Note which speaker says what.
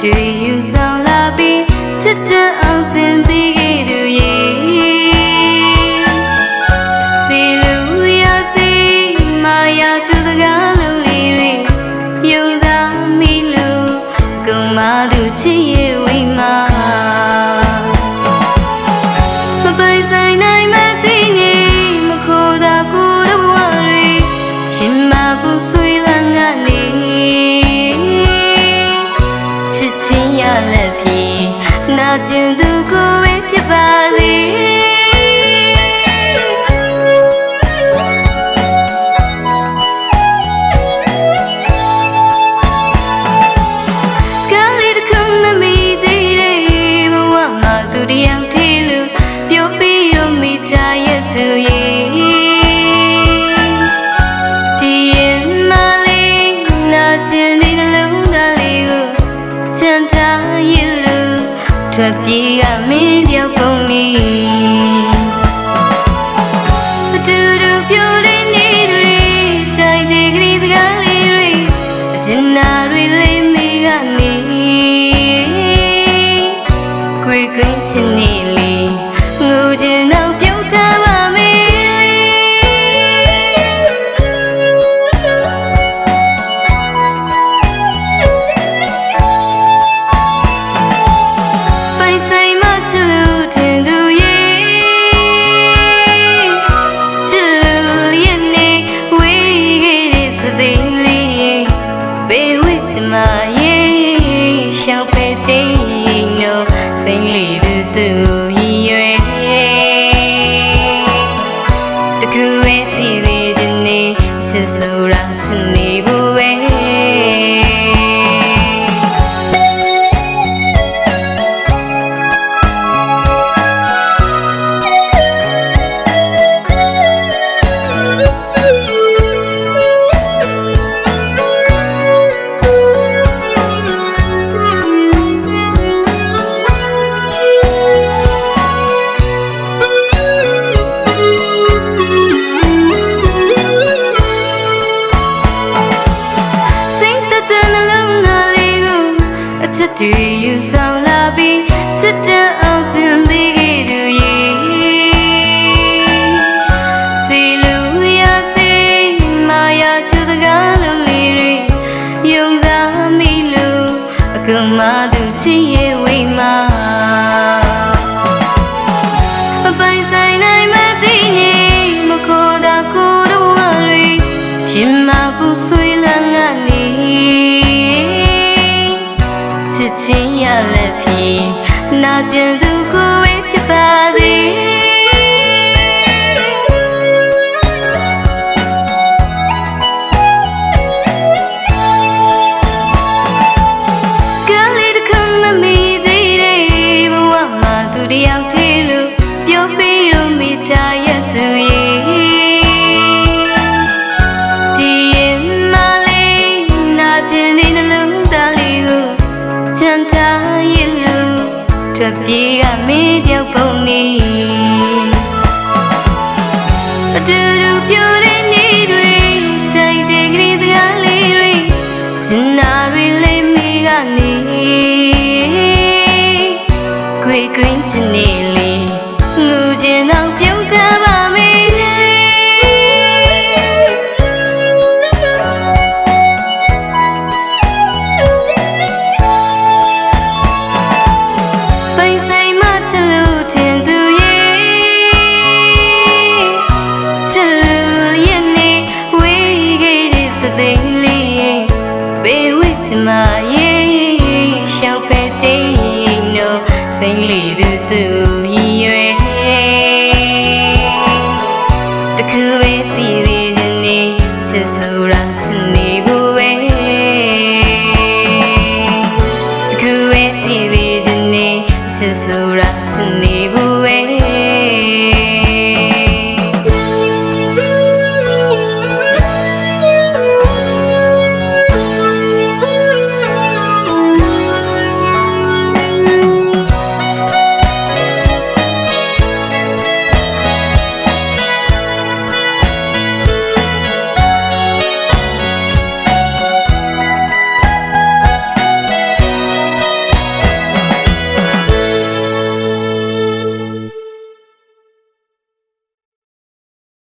Speaker 1: Do you ခြင်းသူကိုယ်ဖြစ်ပါစေ ပြည်ကမင်းတယောက်ကုန်ပြီတူတူ မေတိနိုစိန်လီရူတူ to do you so loving. ချင်းရလက်ဖြင့်နာကျင်သူကိုဝေးဖြစ်ပါ ထွက်ပြေးကမင်းတယောက်ပုံနေအတူတူပြူ သိမ့်လေသူသူရည်ရွယ်တခုပဲတည်တည်နေချစ်ဆိုရာချစ်နေ